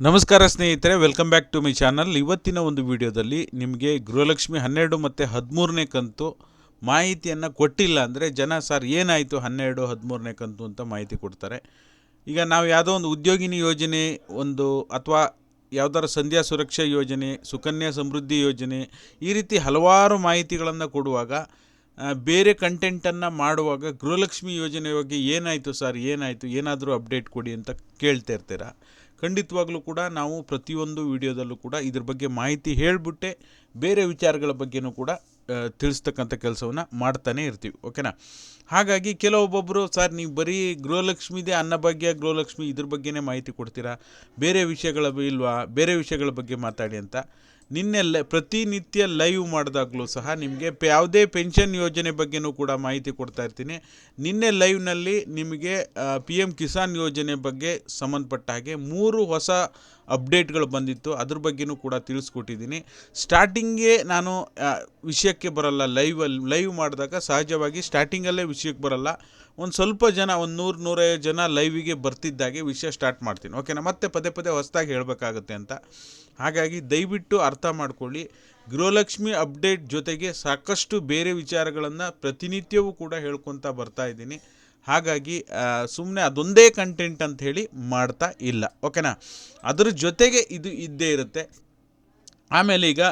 ನಮಸ್ಕಾರ ಸ್ನೇಹಿತರೆ welcome back to my channel ಇವತ್ತಿನ ಒಂದು ವಿಡಿಯೋದಲ್ಲಿ ನಿಮಗೆ ಗೃಹಲಕ್ಷ್ಮಿ ಹನ್ನೆರಡು ಮತ್ತು ಹದಿಮೂರನೇ ಕಂತು ಮಾಹಿತಿಯನ್ನು ಕೊಟ್ಟಿಲ್ಲ ಅಂದರೆ ಜನ, ಸರ್, ಏನಾಯಿತು ಹನ್ನೆರಡು, ಹದಿಮೂರನೇ ಕಂತು? ಅಂತ ಮಾಹಿತಿ ಕೊಡ್ತಾರೆ. ಈಗ ನಾವು ಯಾವುದೋ ಒಂದು ಉದ್ಯೋಗಿನಿ ಯೋಜನೆ, ಒಂದು ಅಥವಾ ಯಾವ್ದಾರ ಸಂಧ್ಯಾ ಸುರಕ್ಷಾ ಯೋಜನೆ, ಸುಕನ್ಯಾ ಸಮೃದ್ಧಿ ಯೋಜನೆ, ಈ ರೀತಿ ಹಲವಾರು ಮಾಹಿತಿಗಳನ್ನು ಕೊಡುವಾಗ ಬೇರೆ ಕಂಟೆಂಟನ್ನು ಮಾಡುವಾಗ ಗೃಹಲಕ್ಷ್ಮಿ ಯೋಜನೆ ಬಗ್ಗೆ ಏನಾಯಿತು, ಸರ್, ಏನಾಯಿತು? ಏನಾದರೂ ಅಪ್ಡೇಟ್ ಕೊಡಿ ಅಂತ ಕೇಳ್ತಾ ಇರ್ತೀರ? ಖಂಡಿತವಾಗ್ಲೂ ಕೂಡ ನಾವು ಪ್ರತಿಯೊಂದು ವಿಡಿಯೋದಲ್ಲೂ ಕೂಡ ಇದ್ರ ಬಗ್ಗೆ ಮಾಹಿತಿ ಹೇಳಿಬಿಟ್ಟೆ ಬೇರೆ ವಿಚಾರಗಳ ಬಗ್ಗೆನೂ ಕೂಡ ತಿಳಿಸ್ತಕ್ಕಂಥ ಕೆಲಸವನ್ನು ಮಾಡ್ತಾನೆ ಇರ್ತೀವಿ, ಓಕೆನಾ? ಹಾಗಾಗಿ ಕೆಲವೊಬ್ಬೊಬ್ಬರು ಸರ್, ನೀವು ಬರೀ ಗೃಹಲಕ್ಷ್ಮಿದೆ ಅನ್ನಭಾಗ್ಯ, ಗೃಹಲಕ್ಷ್ಮಿ ಇದ್ರ ಬಗ್ಗೆನೇ ಮಾಹಿತಿ ಕೊಡ್ತೀರಾ? ಬೇರೆ ವಿಷಯಗಳ ಇಲ್ವಾ? ಬೇರೆ ವಿಷಯಗಳ ಬಗ್ಗೆ ಮಾತಾಡಿ ಅಂತ ನಿನ್ನೆ ಪ್ರತಿನಿತ್ಯ ಲೈವ್ ಮಾಡಿದಾಗಲೂ ಸಹ ನಿಮಗೆ ಯಾವುದೇ ಪೆನ್ಷನ್ ಯೋಜನೆ ಬಗ್ಗೆನೂ ಕೂಡ ಮಾಹಿತಿ ಕೊಡ್ತಾ ಇರ್ತೀನಿ. ನಿನ್ನೆ ಲೈವ್ನಲ್ಲಿ ನಿಮಗೆ ಪಿ ಎಂ ಕಿಸಾನ್ ಯೋಜನೆ ಬಗ್ಗೆ ಸಂಬಂಧಪಟ್ಟ ಹಾಗೆ ಮೂರು ಹೊಸ ಅಪ್ಡೇಟ್ಗಳು ಬಂದಿತ್ತು. ಅದ್ರ ಬಗ್ಗೆನೂ ಕೂಡ ತಿಳಿಸ್ಕೊಟ್ಟಿದ್ದೀನಿ. ಸ್ಟಾರ್ಟಿಂಗೆ ನಾನು ವಿಷಯಕ್ಕೆ ಬರಲ್ಲ. ಲೈವಲ್ಲಿ ಲೈವ್ ಮಾಡಿದಾಗ ಸಹಜವಾಗಿ ಸ್ಟಾರ್ಟಿಂಗಲ್ಲೇ ವಿಷಯಕ್ಕೆ ಬರಲ್ಲ. ಒಂದು ಸ್ವಲ್ಪ ಜನ, ಒಂದು ನೂರು ನೂರೈವತ್ತು ಜನ ಲೈವಿಗೆ ಬರ್ತಿದ್ದಾಗೆ ವಿಷಯ ಸ್ಟಾರ್ಟ್ ಮಾಡ್ತೀನಿ. ಓಕೆನಾ? ಮತ್ತೆ ಪದೇ ಪದೇ ಹೊಸದಾಗಿ ಹೇಳಬೇಕಾಗುತ್ತೆ ಅಂತ. ಹಾಗಾಗಿ ದಯವಿಟ್ಟು ಅರ್ಥ ಮಾಡ್ಕೊಳ್ಳಿ. ಗೃಹಲಕ್ಷ್ಮಿ ಅಪ್ಡೇಟ್ ಜೊತೆಗೆ ಸಾಕಷ್ಟು ಬೇರೆ ವಿಚಾರಗಳನ್ನು ಪ್ರತಿನಿತ್ಯವೂ ಕೂಡ ಹೇಳ್ಕೊತಾ ಬರ್ತಾ ಇದ್ದೀನಿ. ಹಾಗಾಗಿ ಸುಮ್ಮನೆ ಅದೊಂದೇ ಕಂಟೆಂಟ್ ಅಂತ ಹೇಳಿ ಮಾಡ್ತಾ ಇಲ್ಲ. ಓಕೆನಾ ಅದರ ಜೊತೆಗೆ ಇದು ಇದ್ದೇ ಇರುತ್ತೆ. ಆಮೇಲೆ ಈಗ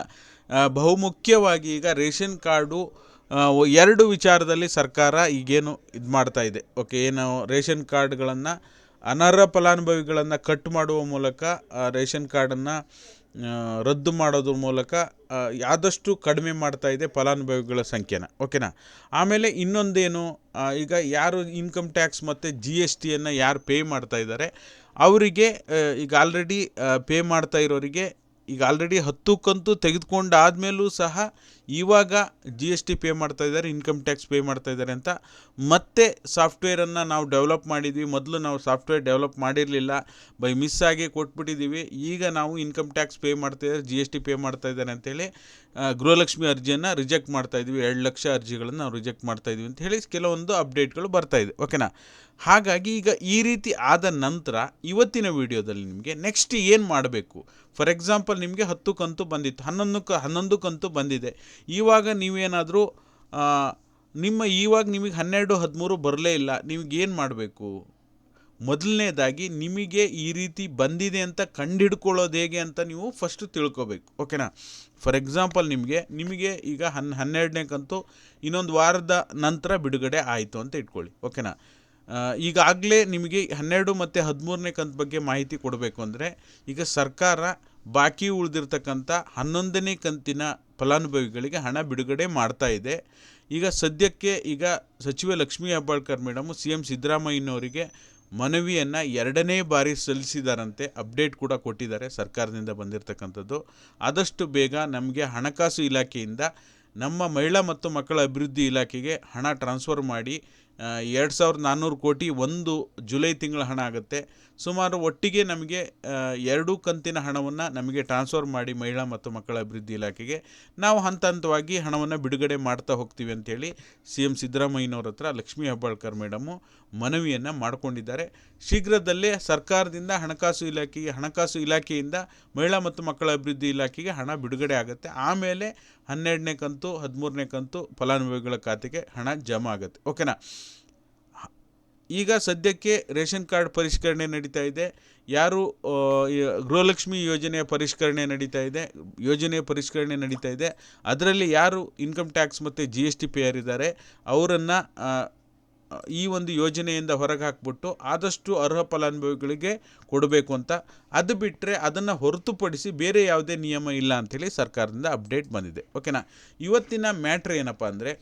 ಬಹುಮುಖ್ಯವಾಗಿ ಈಗ ರೇಷನ್ ಕಾರ್ಡು ಎರಡು ವಿಚಾರದಲ್ಲಿ ಸರ್ಕಾರ ಈಗೇನು ಇದು ಮಾಡ್ತಾ ಇದೆ. ಓಕೆ ಏನು ರೇಷನ್ ಕಾರ್ಡ್ಗಳನ್ನು ಅನರ್ಹ ಫಲಾನುಭವಿಗಳನ್ನು ಕಟ್ ಮಾಡುವ ಮೂಲಕ ರೇಷನ್ ಕಾರ್ಡನ್ನು ರದ್ದು ಮಾಡೋದ್ರ ಮೂಲಕ ಆದಷ್ಟು ಕಡಿಮೆ ಮಾಡ್ತಾ ಇದೆ ಫಲಾನುಭವಿಗಳ ಸಂಖ್ಯೆನ. ಓಕೆನಾ? ಆಮೇಲೆ ಇನ್ನೊಂದೇನು ಈಗ ಯಾರು ಇನ್ಕಮ್ ಟ್ಯಾಕ್ಸ್ ಮತ್ತು ಜಿ ಎಸ್ ಟಿಯನ್ನು ಯಾರು ಪೇ ಮಾಡ್ತಾ ಇದ್ದಾರೆ, ಅವರಿಗೆ ಈಗ ಆಲ್ರೆಡಿ ಪೇ ಮಾಡ್ತಾ ಇರೋರಿಗೆ ಈಗ ಆಲ್ರೆಡಿ ಹತ್ತು ಕಂತು ತೆಗೆದುಕೊಂಡಾದ್ಮೇಲೂ ಸಹ ಇವಾಗ ಜಿ ಎಸ್ ಟಿ ಪೇ ಮಾಡ್ತಾ ಇದ್ದಾರೆ ಇನ್ಕಮ್ ಟ್ಯಾಕ್ಸ್ ಪೇ ಮಾಡ್ತಾ ಇದ್ದಾರೆ ಅಂತ. ಮತ್ತೆ ಸಾಫ್ಟ್ವೇರನ್ನು ನಾವು ಡೆವಲಪ್ ಮಾಡಿದ್ವಿ. ಮೊದಲು ನಾವು ಸಾಫ್ಟ್ವೇರ್ ಡೆವಲಪ್ ಮಾಡಿರಲಿಲ್ಲ. ಬೈ ಮಿಸ್ ಆಗಿ ಕೊಟ್ಬಿಟ್ಟಿದ್ದೀವಿ ಈಗ ನಾವು ಇನ್ಕಮ್ ಟ್ಯಾಕ್ಸ್ ಪೇ ಮಾಡ್ತಾ ಇದ್ದಾರೆ ಜಿ ಎಸ್ ಟಿ ಪೇ ಮಾಡ್ತಾ ಇದ್ದಾರೆ ಅಂತೇಳಿ ಗೃಹಲಕ್ಷ್ಮಿ ಅರ್ಜಿಯನ್ನು ರಿಜೆಕ್ಟ್ ಮಾಡ್ತಾ ಇದ್ವಿ ಎರಡು ಲಕ್ಷ ಅರ್ಜಿಗಳನ್ನು ನಾವು ರಿಜೆಕ್ಟ್ ಮಾಡ್ತಾ ಇದ್ವಿ ಅಂತ ಹೇಳಿ ಕೆಲವೊಂದು ಅಪ್ಡೇಟ್ಗಳು ಬರ್ತಾ ಇದೆ. ಓಕೆನಾ ಹಾಗಾಗಿ ಈಗ ಈ ರೀತಿ ಆದ ನಂತರ ಇವತ್ತಿನ ವಿಡಿಯೋದಲ್ಲಿ ನಿಮಗೆ ನೆಕ್ಸ್ಟ್ ಏನು ಮಾಡಬೇಕು? ಫಾರ್ ಎಕ್ಸಾಂಪಲ್ ನಿಮಗೆ ಹತ್ತು ಕಂತು ಬಂದಿತ್ತು, ಹನ್ನೊಂದು ಕ, ಹನ್ನೊಂದು ಕಂತು ಬಂದಿದೆ. ಇವಾಗ ನೀವೇನಾದರೂ ನಿಮ್ಮ ಇವಾಗ ನಿಮಗೆ ಹನ್ನೆರಡು, ಹದಿಮೂರು ಬರಲೇ ಇಲ್ಲ ನಿಮಗೇನು ಮಾಡಬೇಕು? ಮೊದಲನೇದಾಗಿ ನಿಮಗೆ ಈ ರೀತಿ ಬಂದಿದೆ ಅಂತ ಕಂಡುಹಿಡ್ಕೊಳ್ಳೋದು ಹೇಗೆ ಅಂತ ನೀವು ಫಸ್ಟ್ ತಿಳ್ಕೊಬೇಕು ಓಕೆನಾ ಫಾರ್ ಎಕ್ಸಾಂಪಲ್ ನಿಮಗೆ ನಿಮಗೆ ಈಗ ಹನ್, ಹನ್ನೆರಡನೇ ಕಂತು ಇನ್ನೊಂದು ವಾರದ ನಂತರ ಬಿಡುಗಡೆ ಆಯಿತು ಅಂತ ಇಟ್ಕೊಳ್ಳಿ ಓಕೆನಾ ಈಗಾಗಲೇ ನಿಮಗೆ ಹನ್ನೆರಡು ಮತ್ತು ಹದಿಮೂರನೇ ಕಂತು ಬಗ್ಗೆ ಮಾಹಿತಿ ಕೊಡಬೇಕು ಅಂದರೆ ಈಗ ಸರ್ಕಾರ ಬಾಕಿ ಉಳಿದಿರ್ತಕ್ಕಂಥ ಹನ್ನೊಂದನೇ ಕಂತಿನ ಫಲಾನುಭವಿಗಳಿಗೆ ಹಣ ಬಿಡುಗಡೆ ಮಾಡ್ತಾ ಇದೆ. ಈಗ ಸದ್ಯಕ್ಕೆ ಈಗ ಸಚಿವ Lakshmi Hebbalkar madam C M ಸಿದ್ದರಾಮಯ್ಯನವರಿಗೆ ಮನವಿಯನ್ನು ಎರಡನೇ ಬಾರಿ ಸಲ್ಲಿಸಿದಾರಂತೆ ಅಪ್ಡೇಟ್ ಕೂಡ ಕೊಟ್ಟಿದ್ದಾರೆ ಸರ್ಕಾರದಿಂದ ಬಂದಿರತಕ್ಕಂಥದ್ದು. ಆದಷ್ಟು ಬೇಗ ನಮಗೆ ಹಣಕಾಸು ಇಲಾಖೆಯಿಂದ ನಮ್ಮ ಮಹಿಳಾ ಮತ್ತು ಮಕ್ಕಳ ಅಭಿವೃದ್ಧಿ ಇಲಾಖೆಗೆ ಹಣ ಟ್ರಾನ್ಸ್ಫರ್ ಮಾಡಿ ಎರಡು ಸಾವಿರದ ನಾನ್ನೂರು ಕೋಟಿ ಒಂದು ಜುಲೈ ತಿಂಗಳ ಹಣ ಆಗುತ್ತೆ. ಸುಮಾರು ಒಟ್ಟಿಗೆ ನಮಗೆ ಎರಡೂ ಕಂತಿನ ಹಣವನ್ನು ನಮಗೆ ಟ್ರಾನ್ಸ್ಫರ್ ಮಾಡಿ ಮಹಿಳಾ ಮತ್ತು ಮಕ್ಕಳ ಅಭಿವೃದ್ಧಿ ಇಲಾಖೆಗೆ. ನಾವು ಹಂತ ಹಂತವಾಗಿ ಹಣವನ್ನು ಬಿಡುಗಡೆ ಮಾಡ್ತಾ ಹೋಗ್ತೀವಿ ಅಂತೇಳಿ ಸಿ ಎಂ ಸಿದ್ದರಾಮಯ್ಯನವ್ರ ಹತ್ರ ಲಕ್ಷ್ಮೀ ಹೆಬ್ಬಾಳ್ಕರ್ ಮೇಡಮು ಮನವಿಯನ್ನು ಮಾಡಿಕೊಂಡಿದ್ದಾರೆ. ಶೀಘ್ರದಲ್ಲೇ ಸರ್ಕಾರದಿಂದ ಹಣಕಾಸು ಇಲಾಖೆಗೆ, ಹಣಕಾಸು ಇಲಾಖೆಯಿಂದ ಮಹಿಳಾ ಮತ್ತು ಮಕ್ಕಳ ಅಭಿವೃದ್ಧಿ ಇಲಾಖೆಗೆ ಹಣ ಬಿಡುಗಡೆ ಆಗುತ್ತೆ. ಆಮೇಲೆ ಹನ್ನೆರಡನೇ ಕಂತು, ಹದಿಮೂರನೇ ಕಂತು ಫಲಾನುಭವಿಗಳ ಖಾತೆಗೆ ಹಣ ಜಮಾ ಆಗುತ್ತೆ. ಓಕೆನಾ? ಈಗ ಸದ್ಯಕ್ಕೆ ರೇಷನ್ ಕಾರ್ಡ್ ಪರಿಷ್ಕರಣೆ ನಡೀತಾ ಇದೆ. ಯಾರು ಗೃಹಲಕ್ಷ್ಮಿ ಯೋಜನೆಯ ಪರಿಷ್ಕರಣೆ ನಡೀತಾ ಇದೆ, ಯೋಜನೆಯ ಪರಿಷ್ಕರಣೆ ನಡೀತಾ ಇದೆ. ಅದರಲ್ಲಿ ಯಾರು ಇನ್ಕಮ್ ಟ್ಯಾಕ್ಸ್ ಮತ್ತು ಜಿ ಎಸ್ ಟಿ ಪೇಯರ್ ಇದ್ದಾರೆ, ಅವರನ್ನು ಈ ಒಂದು ಯೋಜನೆಯಿಂದ ಹೊರಗೆ ಹಾಕ್ಬಿಟ್ಟು ಆದಷ್ಟು ಅರ್ಹ ಫಲಾನುಭವಿಗಳಿಗೆ ಕೊಡಬೇಕು ಅಂತ. ಅದು ಬಿಟ್ಟರೆ ಅದನ್ನು ಹೊರತುಪಡಿಸಿ ಬೇರೆ ಯಾವುದೇ ನಿಯಮ ಇಲ್ಲ ಅಂಥೇಳಿ ಸರ್ಕಾರದಿಂದ ಅಪ್ಡೇಟ್ ಬಂದಿದೆ. ಓಕೆನಾ? ಇವತ್ತಿನ ಮ್ಯಾಟ್ರ್ ಏನಪ್ಪ ಅಂದರೆ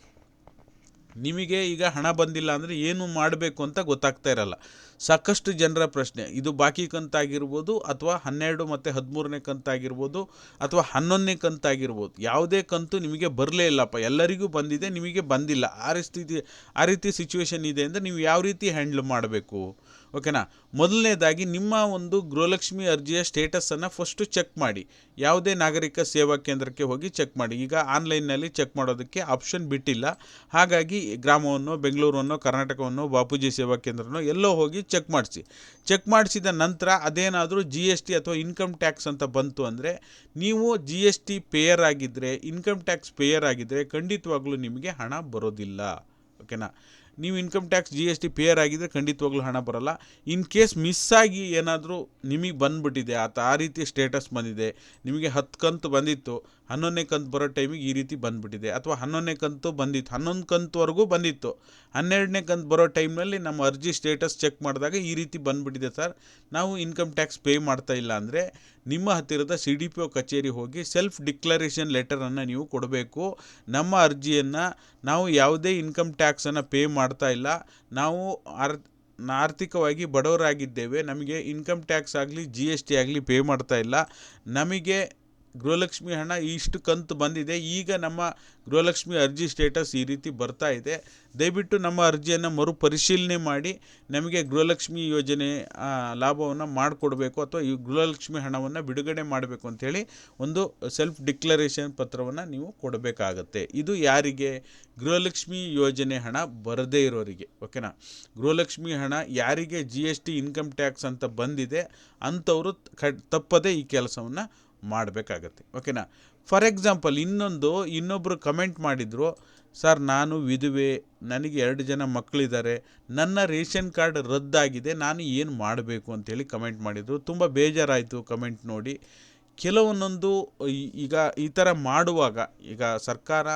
ನಿಮಗೆ ಈಗ ಹಣ ಬಂದಿಲ್ಲ ಅಂದರೆ ಏನು ಮಾಡಬೇಕು ಅಂತ ಗೊತ್ತಾಗ್ತಾ ಇರಲ್ಲ. ಸಾಕಷ್ಟು ಜನರ ಪ್ರಶ್ನೆ, ಇದು ಬಾಕಿ ಕಂತಾಗಿರ್ಬೋದು ಅಥವಾ ಹನ್ನೆರಡು ಮತ್ತು ಹದಿಮೂರನೇ ಕಂತಾಗಿರ್ಬೋದು ಅಥವಾ ಹನ್ನೊಂದನೇ ಕಂತಾಗಿರ್ಬೋದು. ಯಾವುದೇ ಕಂತು ನಿಮಗೆ ಬರಲೇ ಇಲ್ಲಪ್ಪ. ಎಲ್ಲರಿಗೂ ಬಂದಿದೆ, ನಿಮಗೆ ಬಂದಿಲ್ಲ. ಆ ರೀತಿ ಆ ರೀತಿ ಸಿಚುವೇಶನ್ ಇದೆ ಅಂದರೆ ನೀವು ಯಾವ ರೀತಿ ಹ್ಯಾಂಡ್ಲ್ ಮಾಡಬೇಕು? ಓಕೆನಾ? ಮೊದಲನೇದಾಗಿ ನಿಮ್ಮ ಒಂದು ಗೃಹಲಕ್ಷ್ಮಿ ಅರ್ಜಿಯ ಸ್ಟೇಟಸನ್ನು ಫಸ್ಟು ಚೆಕ್ ಮಾಡಿ. ಯಾವುದೇ ನಾಗರಿಕ ಸೇವಾ ಕೇಂದ್ರಕ್ಕೆ ಹೋಗಿ ಚೆಕ್ ಮಾಡಿ. ಈಗ ಆನ್ಲೈನ್ನಲ್ಲಿ ಚೆಕ್ ಮಾಡೋದಕ್ಕೆ ಆಪ್ಷನ್ ಬಿಟ್ಟಿಲ್ಲ. ಹಾಗಾಗಿ ಗ್ರಾಮವನ್ನು, ಬೆಂಗಳೂರನ್ನು, ಕರ್ನಾಟಕವನ್ನು, ಬಾಪೂಜಿ ಸೇವಾ ಕೇಂದ್ರನೋ ಎಲ್ಲೋ ಹೋಗಿ ಚೆಕ್ ಮಾಡಿಸಿ. ಚೆಕ್ ಮಾಡಿಸಿದ ನಂತರ ಅದೇನಾದರೂ ಜಿ ಎಸ್ ಟಿ ಅಥವಾ ಇನ್ಕಮ್ ಟ್ಯಾಕ್ಸ್ ಅಂತ ಬಂತು ಅಂದರೆ ನೀವು ಜಿ ಎಸ್ ಟಿ ಪೇಯರ್ ಆಗಿದ್ದರೆ ಇನ್ಕಮ್ ಟ್ಯಾಕ್ಸ್ ಪೇಯರ್ ಆಗಿದ್ದರೆ ಖಂಡಿತವಾಗ್ಲೂ ನಿಮಗೆ ಹಣ ಬರೋದಿಲ್ಲ. ಓಕೆನಾ? ನೀವು income tax G S T payer ಆಗಿದ್ದರೆ ಖಂಡಿತವಾಗ್ಲೂ ಹಣ ಬರೋಲ್ಲ. ಇನ್ ಕೇಸ್ ಮಿಸ್ ಆಗಿ ಏನಾದರೂ ನಿಮಗೆ ಬಂದುಬಿಟ್ಟಿದೆ, ಆತ ಆ ರೀತಿ ಸ್ಟೇಟಸ್ ಬಂದಿದೆ, ನಿಮಗೆ ಹತ್ತು ಕಂತು ಬಂದಿತ್ತು ಹನ್ನೊಂದನೇ ಕಂತು ಬರೋ ಟೈಮಿಗೆ ಈ ರೀತಿ ಬಂದುಬಿಟ್ಟಿದೆ. ಅಥವಾ ಹನ್ನೊಂದನೇ ಕಂತು ಬಂದಿತ್ತು. ಹನ್ನೊಂದು ಕಂತುವರೆಗೂ ಬಂದಿತ್ತು. ಹನ್ನೆರಡನೇ ಕಂತು ಬರೋ ಟೈಮ್ನಲ್ಲಿ ನಮ್ಮ ಅರ್ಜಿ ಸ್ಟೇಟಸ್ ಚೆಕ್ ಮಾಡಿದಾಗ ಈ ರೀತಿ ಬಂದುಬಿಟ್ಟಿದೆ ಸರ್. ನಾವು ಇನ್ಕಮ್ ಟ್ಯಾಕ್ಸ್ ಪೇ ಮಾಡ್ತಾ ಇಲ್ಲ ಅಂದರೆ ನಿಮ್ಮ ಹತ್ತಿರದ ಸಿ ಡಿ ಪಿ ಒ ಕಚೇರಿ ಹೋಗಿ ಸೆಲ್ಫ್ ಡಿಕ್ಲರೇಷನ್ ಲೆಟರನ್ನು ನೀವು ಕೊಡಬೇಕು. ನಮ್ಮ ಅರ್ಜಿಯನ್ನು ನಾವು ಯಾವುದೇ ಇನ್ಕಮ್ ಟ್ಯಾಕ್ಸನ್ನು ಪೇ ಮಾಡ್ತಾ ಇಲ್ಲ. ನಾವು ಆರ್, ಆರ್ಥಿಕವಾಗಿ ಬಡವರಾಗಿದ್ದೇವೆ. ನಮಗೆ ಇನ್ಕಮ್ ಟ್ಯಾಕ್ಸ್ ಆಗಲಿ, ಜಿ ಎಸ್ ಟಿ ಆಗಲಿ ಪೇ ಮಾಡ್ತಾ ಇಲ್ಲ. ನಮಗೆ ಗೃಹಲಕ್ಷ್ಮಿ ಹಣ ಇಷ್ಟು ಕಂತು ಬಂದಿದೆ. ಈಗ ನಮ್ಮ ಗೃಹಲಕ್ಷ್ಮಿ ಅರ್ಜಿ ಸ್ಟೇಟಸ್ ಈ ರೀತಿ ಬರ್ತಾ ಇದೆ. ದಯವಿಟ್ಟು ನಮ್ಮ ಅರ್ಜಿಯನ್ನು ಮರುಪರಿಶೀಲನೆ ಮಾಡಿ ನಮಗೆ ಗೃಹಲಕ್ಷ್ಮಿ ಯೋಜನೆ ಲಾಭವನ್ನು ಮಾಡಿಕೊಡ್ಬೇಕು ಅಥವಾ ಈ ಗೃಹಲಕ್ಷ್ಮಿ ಹಣವನ್ನು ಬಿಡುಗಡೆ ಮಾಡಬೇಕು ಅಂಥೇಳಿ ಒಂದು ಸೆಲ್ಫ್ ಡಿಕ್ಲರೇಷನ್ ಪತ್ರವನ್ನು ನೀವು ಕೊಡಬೇಕಾಗತ್ತೆ. ಇದು ಯಾರಿಗೆ? ಗೃಹಲಕ್ಷ್ಮಿ ಯೋಜನೆ ಹಣ ಬರದೇ ಇರೋರಿಗೆ ಓಕೆನಾ ಗೃಹಲಕ್ಷ್ಮಿ ಹಣ ಯಾರಿಗೆ G S T income tax ಅಂತ ಬಂದಿದೆ, ಅಂಥವರು ಕ, ತಪ್ಪದೇ ಈ ಕೆಲಸವನ್ನು ಮಾಡಬೇಕಾಗತ್ತೆ. ಓಕೆನಾ ಫಾರ್ ಎಕ್ಸಾಂಪಲ್ ಇನ್ನೊಂದು ಇನ್ನೊಬ್ಬರು ಕಮೆಂಟ್ ಮಾಡಿದರು ಸರ್ ನಾನು ವಿಧವೆ, ನನಗೆ ಎರಡು ಜನ ಮಕ್ಕಳಿದ್ದಾರೆ ನನ್ನ ರೇಷನ್ ಕಾರ್ಡ್ ರದ್ದಾಗಿದೆ, ನಾನು ಏನು ಮಾಡಬೇಕು? ಅಂತೇಳಿ ಕಮೆಂಟ್ ಮಾಡಿದರು. ತುಂಬ ಬೇಜಾರಾಯಿತು ಕಮೆಂಟ್ ನೋಡಿ. ಕೆಲವೊಂದೊಂದು ಈಗ ಈ ಥರ ಮಾಡುವಾಗ, ಈಗ ಸರ್ಕಾರ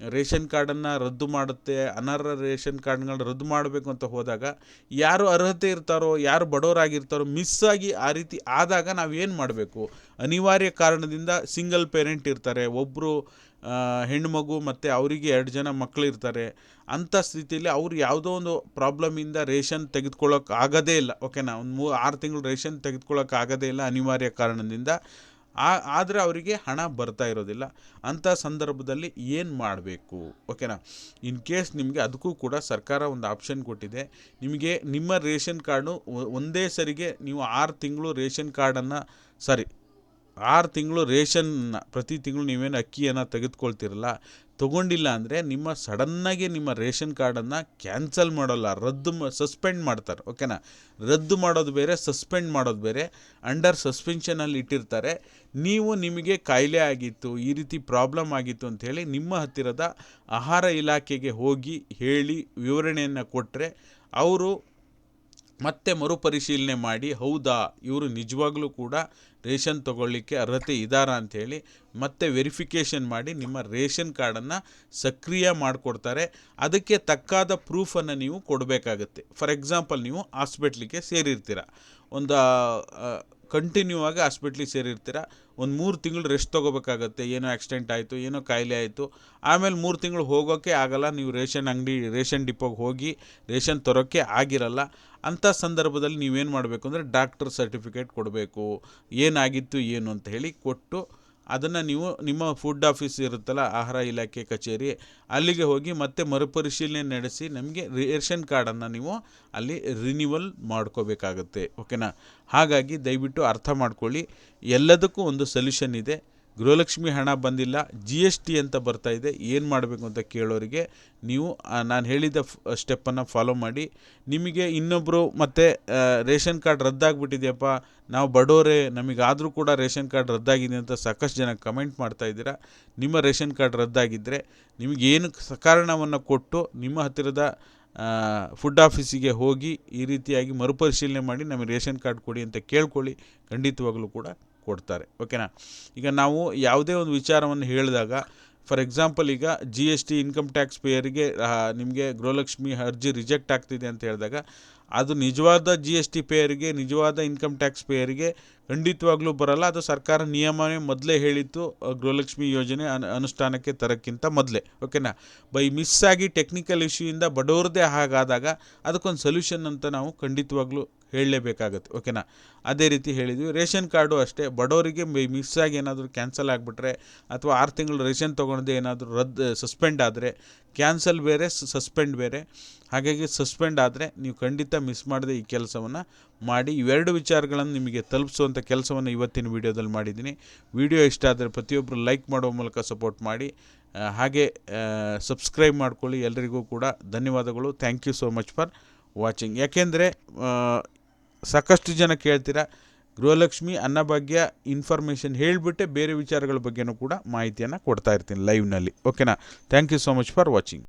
ರೇಷನ್ ಕಾರ್ಡನ್ನು ರದ್ದು ಮಾಡುತ್ತೆ, ಅನರ್ಹ ರೇಷನ್ ಕಾರ್ಡ್ಗಳನ್ನ ರದ್ದು ಮಾಡಬೇಕು ಅಂತ ಹೋದಾಗ ಯಾರು ಅರ್ಹತೆ ಇರ್ತಾರೋ, ಯಾರು ಬಡವರಾಗಿರ್ತಾರೋ ಮಿಸ್ ಆಗಿ ಆ ರೀತಿ ಆದಾಗ ನಾವೇನು ಮಾಡಬೇಕು? ಅನಿವಾರ್ಯ ಕಾರಣದಿಂದ ಸಿಂಗಲ್ ಪೇರೆಂಟ್ ಇರ್ತಾರೆ ಒಬ್ಬರು ಹೆಣ್ಣುಮಗು ಮತ್ತು ಅವರಿಗೆ ಎರಡು ಜನ ಮಕ್ಕಳು ಇರ್ತಾರೆ. ಅಂಥ ಸ್ಥಿತಿಯಲ್ಲಿ ಅವ್ರು ಯಾವುದೋ ಒಂದು ಪ್ರಾಬ್ಲಮಿಂದ ರೇಷನ್ ತೆಗೆದುಕೊಳ್ಳೋಕೆ ಆಗೋದೇ ಇಲ್ಲ. ಓಕೆನಾ? ಒಂದು ಮೂ, ಆರು ತಿಂಗಳು ರೇಷನ್ ತೆಗೆದುಕೊಳ್ಳೋಕೆ ಆಗೋದೇ ಇಲ್ಲ ಅನಿವಾರ್ಯ ಕಾರಣದಿಂದ. ಆ, ಆದರೆ ಅವರಿಗೆ ಹಣ ಬರ್ತಾ ಇರೋದಿಲ್ಲ. ಅಂಥ ಸಂದರ್ಭದಲ್ಲಿ ಏನು ಮಾಡಬೇಕು? ಓಕೆನಾ ಇನ್ ಕೇಸ್ ನಿಮಗೆ ಅದಕ್ಕೂ ಕೂಡ ಸರ್ಕಾರ ಒಂದು ಆಪ್ಷನ್ ಕೊಟ್ಟಿದೆ. ನಿಮಗೆ ನಿಮ್ಮ ರೇಷನ್ ಕಾರ್ಡು, ಒಂದೇ ಸರಿಗೆ ನೀವು ಆರು ತಿಂಗಳು ರೇಷನ್ ಕಾರ್ಡನ್ನು ಸಾರಿ ಆರು ತಿಂಗಳು ರೇಷನ್ ಪ್ರತಿ ತಿಂಗಳು ನೀವೇನು ಅಕ್ಕಿಯನ್ನು ತೆಗೆದುಕೊಳ್ತಿರಲ್ಲ, ತೊಗೊಂಡಿಲ್ಲ ಅಂದರೆ ನಿಮ್ಮ ಸಡನ್ನಾಗಿ ನಿಮ್ಮ ರೇಷನ್ ಕಾರ್ಡನ್ನು ಕ್ಯಾನ್ಸಲ್ ಮಾಡೋಲ್ಲ, ರದ್ದು ಸಸ್ಪೆಂಡ್ ಮಾಡ್ತಾರೆ, ಓಕೆನಾ? ರದ್ದು ಮಾಡೋದು ಬೇರೆ, ಸಸ್ಪೆಂಡ್ ಮಾಡೋದು ಬೇರೆ, ಅಂಡರ್ ಸಸ್ಪೆನ್ಷನಲ್ಲಿ ಇಟ್ಟಿರ್ತಾರೆ. ನೀವು ನಿಮಗೆ ಕಾಯಿಲೆ ಆಗಿತ್ತು, ಈ ರೀತಿ ಪ್ರಾಬ್ಲಮ್ ಆಗಿತ್ತು ಅಂಥೇಳಿ ನಿಮ್ಮ ಹತ್ತಿರದ ಆಹಾರ ಇಲಾಖೆಗೆ ಹೋಗಿ ಹೇಳಿ ವಿವರಣೆಯನ್ನು ಕೊಟ್ಟರೆ ಅವರು ಮತ್ತೆ ಮರುಪರಿಶೀಲನೆ ಮಾಡಿ, ಹೌದಾ, ಇವರು ನಿಜವಾಗ್ಲೂ ಕೂಡ ರೇಷನ್ ತಗೊಳ್ಳಿಕ್ಕೆ ಅರ್ಹತೆ ಇದ್ದಾರಾ ಅಂಥೇಳಿ ಮತ್ತೆ ವೆರಿಫಿಕೇಷನ್ ಮಾಡಿ ನಿಮ್ಮ ರೇಷನ್ ಕಾರ್ಡನ್ನು ಸಕ್ರಿಯ ಮಾಡಿಕೊಡ್ತಾರೆ. ಅದಕ್ಕೆ ತಕ್ಕಾದ ಪ್ರೂಫನ್ನು ನೀವು ಕೊಡಬೇಕಾಗತ್ತೆ. ಫಾರ್ ಎಕ್ಸಾಂಪಲ್ ನೀವು ಹಾಸ್ಪಿಟ್ಲಿಗೆ ಸೇರಿರ್ತೀರ. ಒಂದು ಕಂಟಿನ್ಯೂ ಆಗಿ ಹಾಸ್ಪಿಟ್ಲಿಗೆ ಸೇರಿರ್ತೀರ? ಒಂದು ಮೂರು ತಿಂಗಳು ರೆಸ್ಟ್ ತೊಗೋಬೇಕಾಗತ್ತೆ. ಏನೋ ಆಕ್ಸಿಡೆಂಟ್ ಆಯಿತು, ಏನೋ ಕಾಯಿಲೆ ಆಯಿತು. ಆಮೇಲೆ ಮೂರು ತಿಂಗಳು ಹೋಗೋಕ್ಕೆ ಆಗಲ್ಲ. ನೀವು ರೇಷನ್ ಅಂಗಡಿ, ರೇಷನ್ ಡಿಪೋಗೆ ಹೋಗಿ ರೇಷನ್ ತರೋಕ್ಕೆ ಆಗಿರಲ್ಲ. ಅಂಥ ಸಂದರ್ಭದಲ್ಲಿ ನೀವೇನು ಮಾಡಬೇಕು ಅಂದರೆ ಡಾಕ್ಟರ್ ಸರ್ಟಿಫಿಕೇಟ್ ಕೊಡಬೇಕು. ಏನಾಗಿತ್ತು, ಏನು ಅಂತ ಹೇಳಿ ಕೊಟ್ಟು ಅದನ್ನು ನೀವು ನಿಮ್ಮ ಫುಡ್ ಆಫೀಸ್ ಇರುತ್ತಲ್ಲ, ಆಹಾರ ಇಲಾಖೆ ಕಚೇರಿ, ಅಲ್ಲಿಗೆ ಹೋಗಿ ಮತ್ತೆ ಮರುಪರಿಶೀಲನೆ ನಡೆಸಿ ನಮಗೆ ರೇಷನ್ ಕಾರ್ಡನ್ನು ನೀವು ಅಲ್ಲಿ ರಿನ್ಯೂವಲ್ ಮಾಡ್ಕೋಬೇಕಾಗುತ್ತೆ ಓಕೆನಾ ಹಾಗಾಗಿ ದಯವಿಟ್ಟು ಅರ್ಥ ಮಾಡ್ಕೊಳ್ಳಿ, ಎಲ್ಲದಕ್ಕೂ ಒಂದು ಸೊಲ್ಯೂಷನ್ ಇದೆ. ಗೃಹಲಕ್ಷ್ಮಿ ಹಣ ಬಂದಿಲ್ಲ ಜಿ ಎಸ್ ಟಿ ಅಂತ ಬರ್ತಾ ಇದೆ, ಏನು ಮಾಡಬೇಕು ಅಂತ ಕೇಳೋರಿಗೆ ನೀವು ನಾನು ಹೇಳಿದ ಸ್ಟೆಪ್ಪನ್ನು ಫಾಲೋ ಮಾಡಿ. ನಿಮಗೆ ಇನ್ನೊಬ್ಬರು ಮತ್ತೆ ರೇಷನ್ ಕಾರ್ಡ್ ರದ್ದಾಗ್ಬಿಟ್ಟಿದೆಯಪ್ಪ, ನಾವು ಬಡವರೇ, ನಮಗಾದರೂ ಕೂಡ ರೇಷನ್ ಕಾರ್ಡ್ ರದ್ದಾಗಿದೆ ಅಂತ ಸಾಕಷ್ಟು ಜನ ಕಮೆಂಟ್ ಮಾಡ್ತಾ ಇದ್ದೀರಾ. ನಿಮ್ಮ ರೇಷನ್ ಕಾರ್ಡ್ ರದ್ದಾಗಿದ್ದರೆ ನಿಮಗೇನು ಸಕಾರಣವನ್ನು ಕೊಟ್ಟು ನಿಮ್ಮ ಹತ್ತಿರದ ಫುಡ್ ಆಫೀಸಿಗೆ ಹೋಗಿ ಈ ರೀತಿಯಾಗಿ ಮರುಪರಿಶೀಲನೆ ಮಾಡಿ ನಮಗೆ ರೇಷನ್ ಕಾರ್ಡ್ ಕೊಡಿ ಅಂತ ಕೇಳ್ಕೊಳ್ಳಿ. ಖಂಡಿತವಾಗಲೂ ಕೂಡ. ಕೊಡ್ತಾರೆ. ಓಕೆನಾ ಈಗ ನಾವು ಯಾವುದೇ ಒಂದು ವಿಚಾರವನ್ನು ಹೇಳಿದಾಗ ಫಾರ್ ಎಕ್ಸಾಂಪಲ್ ಈಗ G S T income tax ಪೇಯರಿಗೆ ನಿಮಗೆ ಗೃಹಲಕ್ಷ್ಮಿ ಅರ್ಜಿ ರಿಜೆಕ್ಟ್ ಆಗ್ತಿದೆ ಅಂತ ಹೇಳಿದಾಗ ಅದು ನಿಜವಾದ ಜಿ ಎಸ್ ಟಿ ಪೇಯರಿಗೆ ನಿಜವಾದ ಇನ್ಕಮ್ ಟ್ಯಾಕ್ಸ್ ಪೇಯರಿಗೆ ಖಂಡಿತವಾಗ್ಲೂ ಬರಲ್ಲ. ಅದು ಸರ್ಕಾರ ನಿಯಮವೇ ಮೊದಲೇ ಹೇಳಿತ್ತು ಗೃಹಲಕ್ಷ್ಮಿ ಯೋಜನೆ ಅನು, ಅನುಷ್ಠಾನಕ್ಕೆ ತರೋಕ್ಕಿಂತ ಮೊದಲೇ. ಓಕೆನಾ? ಬೈ ಮಿಸ್ ಆಗಿ ಟೆಕ್ನಿಕಲ್ ಇಶ್ಯೂಯಿಂದ ಬಡವ್ರದ್ದೇ ಹಾಗಾದಾಗ ಅದಕ್ಕೊಂದು ಸೊಲ್ಯೂಷನ್ ಅಂತ ನಾವು ಖಂಡಿತವಾಗ್ಲೂ ಹೇಳಲೇಬೇಕಾಗತ್ತೆ. ಓಕೆನಾ? ಅದೇ ರೀತಿ ಹೇಳಿದ್ವಿ. ರೇಷನ್ ಕಾರ್ಡು ಅಷ್ಟೇ. ಬಡವರಿಗೆ ಮಿಸ್ ಆಗಿ ಏನಾದರೂ ಕ್ಯಾನ್ಸಲ್ ಆಗಿಬಿಟ್ರೆ ಅಥವಾ ಆರು ತಿಂಗಳು ರೇಷನ್ ತೊಗೊಂಡದೆ ಏನಾದರೂ ರದ್ದು ಸಸ್ಪೆಂಡ್ ಆದರೆ ಕ್ಯಾನ್ಸಲ್ ಬೇರೆ ಸಸ್ಪೆಂಡ್ ಬೇರೆ. ಹಾಗಾಗಿ ಸಸ್ಪೆಂಡ್ ಆದರೆ ನೀವು ಖಂಡಿತ ಮಿಸ್ ಮಾಡದೆ ಈ ಕೆಲಸವನ್ನು ಮಾಡಿ. ಇವೆರಡು ವಿಚಾರಗಳನ್ನು ನಿಮಗೆ ತಲುಪಿಸುವಂಥ ಕೆಲಸವನ್ನು ಇವತ್ತಿನ ವಿಡಿಯೋದಲ್ಲಿ ಮಾಡಿದ್ದೀನಿ. ವಿಡಿಯೋ ಇಷ್ಟ ಆದರೆ ಪ್ರತಿಯೊಬ್ಬರು ಲೈಕ್ ಮಾಡುವ ಮೂಲಕ ಸಪೋರ್ಟ್ ಮಾಡಿ. ಹಾಗೆ ಸಬ್ಸ್ಕ್ರೈಬ್ ಮಾಡ್ಕೊಳ್ಳಿ. ಎಲ್ರಿಗೂ ಕೂಡ ಧನ್ಯವಾದಗಳು. Thank you so much for watching ಯಾಕೆಂದರೆ ಸಾಕಷ್ಟು ಜನ ಕೇಳ್ತೀರಾ, ಗೃಹಲಕ್ಷ್ಮಿ, ಅನ್ನಭಾಗ್ಯ ಇನ್ಫಾರ್ಮೇಷನ್ ಹೇಳಿಬಿಟ್ಟೆ ಬೇರೆ ವಿಚಾರಗಳ ಬಗ್ಗೆನೂ ಕೂಡ ಮಾಹಿತಿಯನ್ನು ಕೊಡ್ತಾ ಇರ್ತೀನಿ ಲೈವ್ನಲ್ಲಿ ಓಕೆನಾ thank you so much for watching